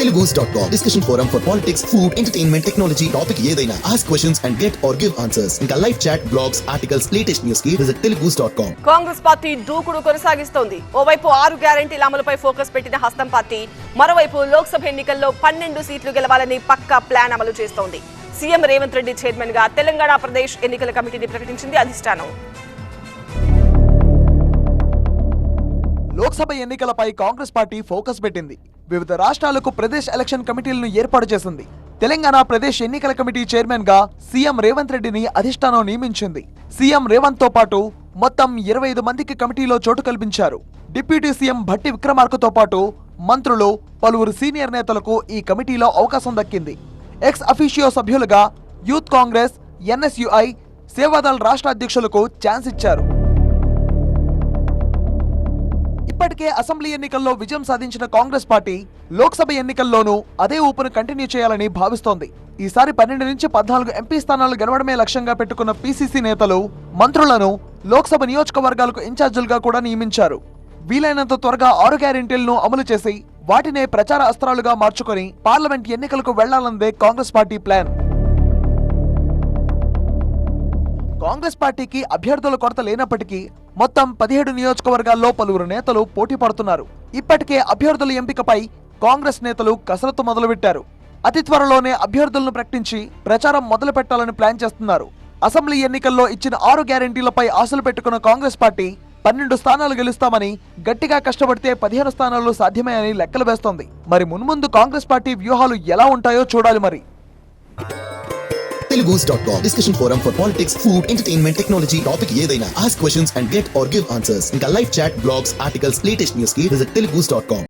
Telugus dot com discussion forum for politics food entertainment technology topic ఏదైనా. Ask questions and get or give answers ఇంకా live chat blogs articles latest న్యూస్కి visit Telugus dot com. Congress party దూకుడు కొనసాగిస్తోంది. ఓవైపు ఆరు గ్యారంటీల అమలుపై focus పెట్టిన హస్తం పార్టీ మరోవైపు లోక్సభ ఎన్నికల్లో పన్నెండు సీట్లు గెలవాలని పక్కా ప్లాన్ అమలు చేస్తోంది. సీఎం రేవంత్ రెడ్డి చైర్మన్గా తెలంగాణ ప్రదేశ్ ఎన్నికల కమిటీని ప్రకటించింది అధిష్టానం. లోక్సభ ఎన్నికలపై కాంగ్రెస్ పార్టీ ఫోకస్ పెట్టింది. వివిధ రాష్ట్రాలకు ప్రదేశ్ ఎలక్షన్ కమిటీలను ఏర్పాటు చేసింది. తెలంగాణ ప్రదేశ్ ఎన్నికల కమిటీ చైర్మన్గా సీఎం రేవంత్ రెడ్డిని అధిష్టానం నియమించింది. సీఎం రేవంత్తో పాటు మొత్తం ఇరవై ఐదు మందికి కమిటీలో చోటు కల్పించారు. డిప్యూటీ సీఎం భట్టి విక్రమార్కతో పాటు మంత్రులు పలువురు సీనియర్ నేతలకు ఈ కమిటీలో అవకాశం దక్కింది. ఎక్స్ అఫీషియో సభ్యులుగా యూత్ కాంగ్రెస్ ఎన్ఎస్యుఐ సేవాదళ్ రాష్ట్ర అధ్యక్షులకు ఛాన్స్ ఇచ్చారు. ఇప్పటికే అసెంబ్లీ ఎన్నికల్లో విజయం సాధించిన కాంగ్రెస్ పార్టీ లోక్సభ ఎన్నికల్లోనూ అదే ఊపును కంటిన్యూ చేయాలని భావిస్తోంది. ఈసారి పన్నెండు నుంచి పద్నాలుగు ఎంపీ స్థానాలు గెలవడమే లక్ష్యంగా పెట్టుకున్న పీసీసీ నేతలు మంత్రులను లోక్సభ నియోజకవర్గాలకు ఇన్ఛార్జీలుగా కూడా నియమించారు. వీలైనంత త్వరగా ఆరు గ్యారెంటీలను అమలు చేసి వాటినే ప్రచార అస్త్రాలుగా మార్చుకొని పార్లమెంట్ ఎన్నికలకు వెళ్ళాలన్నదే కాంగ్రెస్ పార్టీ ప్లాన్. కాంగ్రెస్ పార్టీకి అభ్యర్థుల కొరత లేనప్పటికీ మొత్తం పదిహేడు నియోజకవర్గాల్లో పలువురు నేతలు పోటీ పడుతున్నారు. ఇప్పటికే అభ్యర్థుల ఎంపికపై కాంగ్రెస్ నేతలు కసరత్తు మొదలుపెట్టారు. అతి త్వరలోనే అభ్యర్థులను ప్రకటించి ప్రచారం మొదలు పెట్టాలని ప్లాన్ చేస్తున్నారు. అసెంబ్లీ ఎన్నికల్లో ఇచ్చిన ఆరు గ్యారెంటీలపై ఆశలు పెట్టుకున్న కాంగ్రెస్ పార్టీ పన్నెండు స్థానాలు గెలుస్తామని గట్టిగా కష్టపడితే పదిహేను స్థానాలు సాధ్యమే అని లెక్కలు వేస్తోంది. మరి మున్ముందు కాంగ్రెస్ పార్టీ వ్యూహాలు ఎలా ఉంటాయో చూడాలి మరి. Telugus dot com discussion forum for politics food entertainment technology topic ఏదైనా ask questions and get or give answers ఇంకా live chat blogs articles latest న్యూస్కి విజిట్ తెలుగుస్ డాట్ కామ్